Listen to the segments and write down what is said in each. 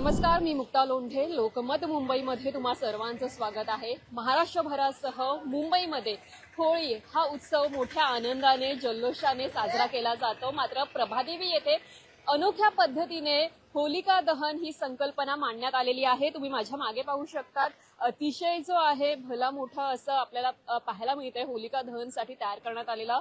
नमस्कार मी मुक्ता लोंढे लोकमत मुंबईमध्ये तुम्हा सर्वांचं स्वागत आहे. महाराष्ट्रभरासह मुंबईमध्ये होळी हा उत्सव मोठ्या आनंदाने जल्लोषाने साजरा केला जातो. मात्र प्रभादेवी येथे अनोख्या पद्धतीने होलिका दहन ही संकल्पना मांडण्यात आलेली आहे. तुम्ही माझ्या मागे पाहू शकतात. अतिशय जो आहे भला मोठा असं आपल्याला पाहायला मिळतंय होलिका दहनसाठी तयार करण्यात आलेला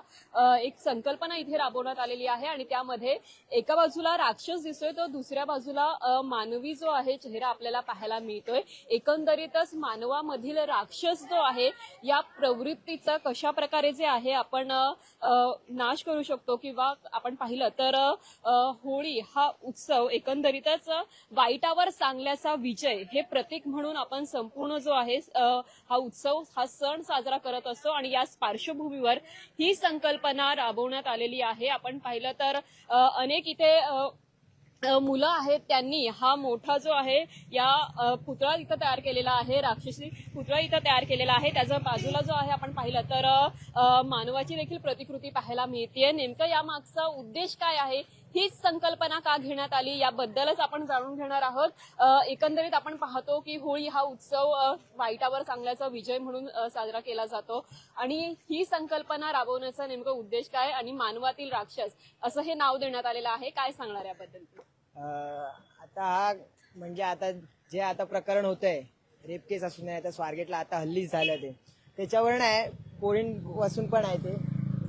एक संकल्पना इथे राबवण्यात आलेली आहे आणि त्यामध्ये एका बाजूला राक्षस दिसतोय तर दुसऱ्या बाजूला मानवी जो आहे चेहरा आपल्याला पाहायला मिळतोय. एकंदरीतच मानवामधील राक्षस जो आहे या प्रवृत्तीचा कशा प्रकारे जे आहे आपण नाश करू शकतो किंवा आपण पाहिलं तर होळी हा उत्सव एकंदरीतच वाईटावर चांगल्याचा विजय हे प्रतीक म्हणून आपण संपूर्ण जो आहे हा उत्सव हा सण साजरा करत असतो आणि याच पार्श्वभूमीवर ही संकल्पना राबवण्यात आलेली आहे. आपण पाहिलं तर अनेक इथे मुलं आहेत त्यांनी हा मोठा जो आहे या पुतळा इथं तयार केलेला आहे राक्षसी पुतळा इथं तयार केलेला आहे. त्याच्या बाजूला जो आहे आपण पाहिलं तर मानवाची देखील प्रतिकृती पाहायला मिळते नेमकं या मागचा उद्देश काय आहे? हीच संकल्पना का घेण्यात आली याबद्दलच आपण जाणून घेणार आहोत. एकंदरीत आपण पाहतो की होळी हा उत्सव वाईटावर चांगल्याचा विजय म्हणून साजरा केला जातो. आणि ही संकल्पना राबवण्याचा नेमका उद्देश काय आणि मानवातील राक्षस असं हे नाव देण्यात आलेलं आहे. काय सांगणार याबद्दल आता हा म्हणजे आता जे आता प्रकरण होत आहे रेप केस असू नये आता स्वारगेटला आता हल्लीच झालं ते. त्याच्यावर नाही वासून पण आहे ते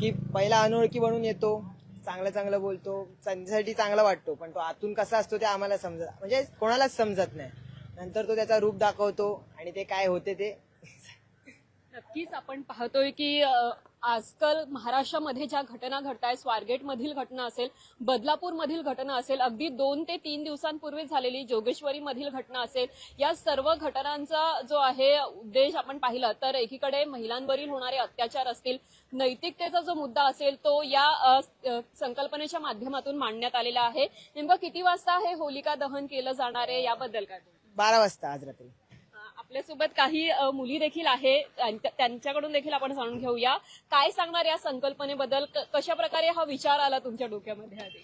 की पहिला अनोळखी बनून येतो चांगलं चांगलं बोलतो त्यांच्यासाठी चांगला वाटतो पण तो आतून कसा असतो ते आम्हाला समजत म्हणजे कोणालाच समजत नाही. नंतर तो त्याचा रूप दाखवतो आणि ते काय होते ते नक्कीच आपण पाहतोय की आजकाल महाराष्ट्रामध्ये ज्या घटना घडत आहेत स्वारगेट मधील घटना असेल बदलापूर मधील घटना असेल अगदी दोन ते तीन दिवसांपूर्वी झालेली जोगेश्वरी मधील घटना असेल या सर्व घटनांचा जो आहे उद्देश आपण पाहिला तर एकीकडे महिलांवरील होणारे अत्याचार असतील नैतिकतेचा जो मुद्दा असेल तो या संकल्पनेच्या माध्यमातून मांडण्यात आलेला आहे. नेमकं किती वाजता हे होलिका दहन केलं जाणार आहे याबद्दल काय बारा वाजता आज रात्री. आपल्यासोबत काही मुली देखील आहे. त्यांच्या- त्यांच्याकडून देखील आपण जाणून घेऊया. काय सांगणार या संकल्पनेबद्दल? क- कशा प्रकारे हा विचार आला तुमच्या डोक्यामध्ये आधी?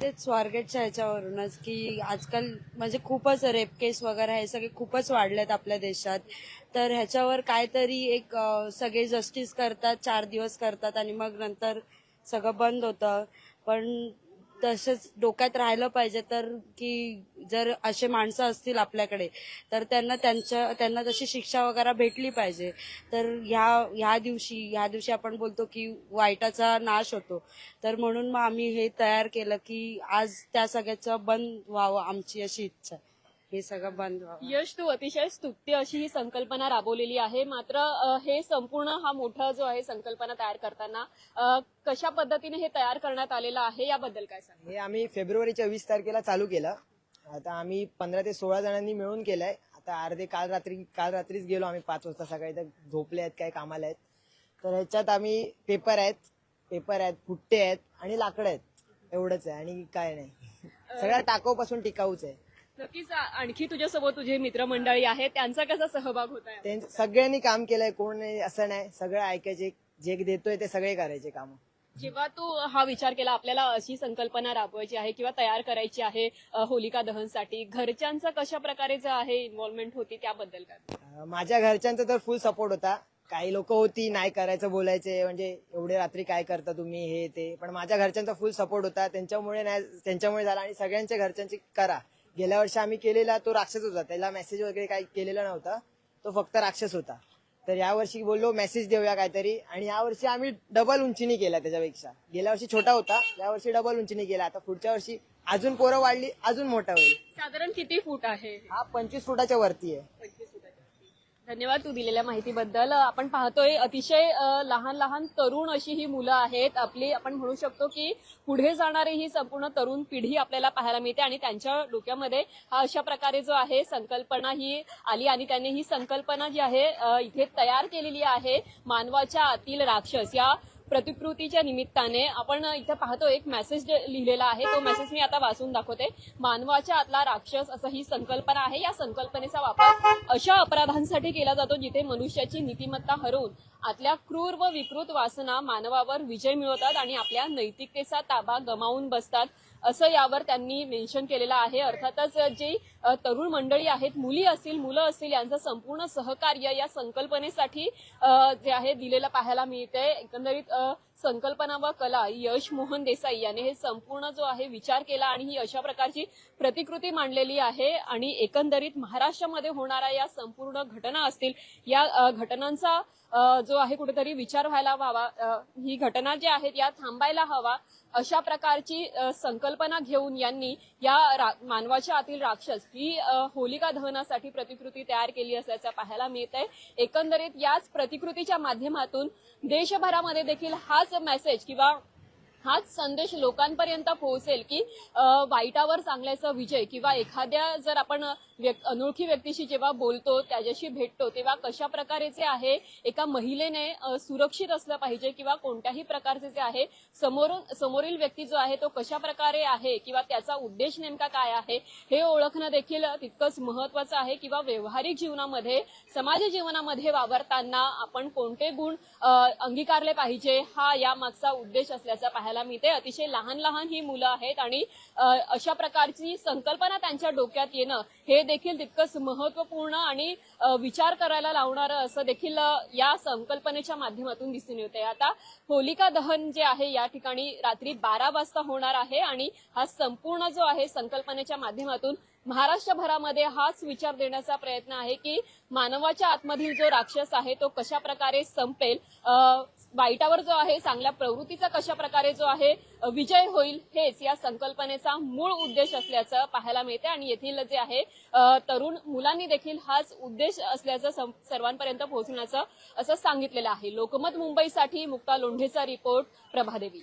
तेच स्वारगेटच्या ह्याच्यावरूनच की आजकाल म्हणजे खूपच रेप केस वगैरे हे सगळे खूपच वाढलेत आपल्या देशात. तर ह्याच्यावर काहीतरी एक सगळे जस्टिस करतात चार दिवस करतात आणि मग नंतर सगळं बंद होतं. पण तसेच डोक्यात राहिलं पाहिजे तर की जर असे माणसं असतील आपल्याकडे तर त्यांना त्यांच्या त्यांना तशी शिक्षा वगैरे भेटली पाहिजे तर ह्या ह्या दिवशी ह्या दिवशी आपण बोलतो की वाईटाचा नाश होतो तर म्हणून मग आम्ही हे तयार केलं की आज त्या सगळ्याचं बंद व्हावं आमची अशी इच्छा आहे. हे सगळं बंद व्हावं. यश तू अतिशय स्तुत्य अशी ही संकल्पना राबवलेली आहे. मात्र अ, हे संपूर्ण हा मोठा जो आहे संकल्पना तयार करताना अ, कशा पद्धतीने हे तयार करण्यात आलेलं आहे याबद्दल काय सांग हे आम्ही फेब्रुवारीच्या वीस तारखेला चालू केलं. आता आम्ही पंधरा ते सोळा जणांनी मिळून केलंय. आता अर्धे काल रात्री काल रात्रीच गेलो आम्ही पाच वाजता सकाळी. तर झोपले आहेत काय कामाला आहेत. तर ह्याच्यात आम्ही पेपर आहेत. पेपर आहेत पुट्टे आहेत आणि लाकडं आहेत. एवढंच आहे आणि काय नाही. सगळ्या टाकाऊपासून टिकाऊच आहे. नक्कीच आणखी तुझ्यासोबत तुझे मित्रमंडळी आहेत त्यांचा कसा सहभाग होत आहे? सगळ्यांनी काम केलंय कोण नाही असं नाही. सगळं ऐकायचे जे देतोय ते सगळे करायचे काम. जेव्हा तू हा विचार केला आपल्याला अशी संकल्पना राबवायची आहे किंवा तयार करायची आहे अ, होलिका दहनसाठी घरच्यांचा कशा प्रकारे जे आहे इन्व्हॉल्वमेंट होती त्याबद्दल काय? माझ्या घरच्यांचा तर फुल सपोर्ट होता. काही लोक होती नाही करायचं बोलायचे म्हणजे एवढे रात्री काय करता तुम्ही हे ते. पण माझ्या घरच्यांचा फुल सपोर्ट होता. त्यांच्यामुळे नाही त्यांच्यामुळे झाला आणि सगळ्यांच्या घरच्यांची करा. गेल्या वर्षी आम्ही केलेला तो राक्षस होता. त्याला मेसेज वगैरे काही केलेला नव्हता. तो फक्त राक्षस होता. तर या वर्षी बोललो मेसेज देऊया काहीतरी. आणि या वर्षी आम्ही डबल उंचीने केला त्याच्यापेक्षा. गेल्या वर्षी छोटा होता या वर्षी डबल उंचीने केला. आता पुढच्या वर्षी अजून पोरं वाढली अजून मोठा होईल. साधारण किती फूट आहे? हा पंचवीस फुटाच्या वरती आहे. धन्यवाद तू दिलेल्या माहितीबद्दल. आपण पाहतोय अतिशय लहान लहान तरुण अशी ही मुलं आहेत. आपली आपण म्हणू शकतो की पुढे जाणारी ही संपूर्ण तरुण पिढी आपल्याला पाहायला मिळते आणि त्यांच्या डोक्यामध्ये हा अशा प्रकारे जो आहे संकल्पना ही आली आणि त्यांनी ही संकल्पना जी आहे इथे तयार केलेली आहे मानवाच्या आतील राक्षस. या प्रतिकृतीच्या निमित्ताने आपण इथे पाहतो एक मेसेज लिहिलेला आहे. तो मेसेज मी आता वाचून दाखवते. मानवाच्या आतला राक्षस असं ही संकल्पना आहे. या संकल्पनेचा वापर अशा अपराधांसाठी केला जातो जिथे मनुष्याची नीतिमत्ता हरवून आतल्या क्रूर व विकृत वासना मानवावर विजय मिळवतात आणि आपल्या नैतिकतेचा ताबा गमावून बसतात. असं यावर त्यांनी मेन्शन केलेलं आहे. अर्थातच जी तरुण मंडळी आहेत मुली असतील मुलं असतील यांचं संपूर्ण सहकार्य या संकल्पनेसाठी जे आहे दिलेलं पाहायला मिळते एकंदरीत संकल्पना व कला यश मोहन देसाई याने हे संपूर्ण जो आहे विचार केला आणि ही अशा प्रकारची प्रतिकृती मांडलेली आहे आणि एकंदरीत महाराष्ट्रामध्ये होणाऱ्या या संपूर्ण घटना असतील या घटनांचा जो आहे कुठेतरी विचार व्हायला व्हावा ही घटना जी आहेत या थांबायला हवा अशा प्रकारची संकल्पना घेऊन यांनी या रा- मानवाच्या आतील राक्षस ही होलिका दहनासाठी प्रतिकृती तयार केली असल्याचं पाहायला मिळत आहे एकंदरीत याच प्रतिकृतीच्या माध्यमातून देशभरामध्ये देखील हा हाच मेसेज किंवा हाच संदेश लोकांपर्यंत पोहोचेल की वाईटावर चांगल्याचा विजय किंवा एखाद्या जर आपण व्यक्- अनोळखी व्यक्तीशी जेव्हा बोलतो त्याच्याशी भेटतो तेव्हा कशा प्रकारे जे आहे एका महिलेने सुरक्षित असलं पाहिजे किंवा कोणत्याही प्रकारचे जे आहे समोरून समोरील व्यक्ती जो आहे तो कशा प्रकारे आहे किंवा त्याचा उद्देश नेमका काय आहे हे ओळखणं देखील तितकंच महत्वाचं आहे. किंवा व्यावहारिक जीवनामध्ये समाज जीवनामध्ये वावरताना आपण कोणते गुण अंगीकारले पाहिजे हा या मागचा उद्देश असल्याचा पाहायला मिळते अतिशय लहान लहान ही मुलं आहेत आणि अशा प्रकारची संकल्पना त्यांच्या डोक्यात येणं हे देखील तितकंच महत्त्वपूर्ण आणि विचार करायला लावणारं असं देखील या संकल्पनेच्या माध्यमातून दिसून येते आता होलिका दहन जे आहे या ठिकाणी रात्री बारा वाजता होणार आहे आणि हा संपूर्ण जो आहे संकल्पनेच्या माध्यमातून महाराष्ट्रभरामध्ये हाच विचार देण्याचा प्रयत्न आहे की मानवाच्या आतमधील जो राक्षस आहे तो कशा प्रकारे संपेल वाईटावर जो आहे चांगल्या प्रवृत्तीचा कशा प्रकारे जो आहे विजय होईल हेच या संकल्पनेचा मूळ उद्देश असल्याचं पाहायला मिळते आणि येथील जे आहे तरुण मुलांनी देखील हाच उद्देश असल्याचं सर्वांपर्यंत पोहोचण्याचं असं सांगितलेलं आहे. लोकमत मुंबईसाठी मुक्ता लोंढेचा रिपोर्ट प्रभादेवी.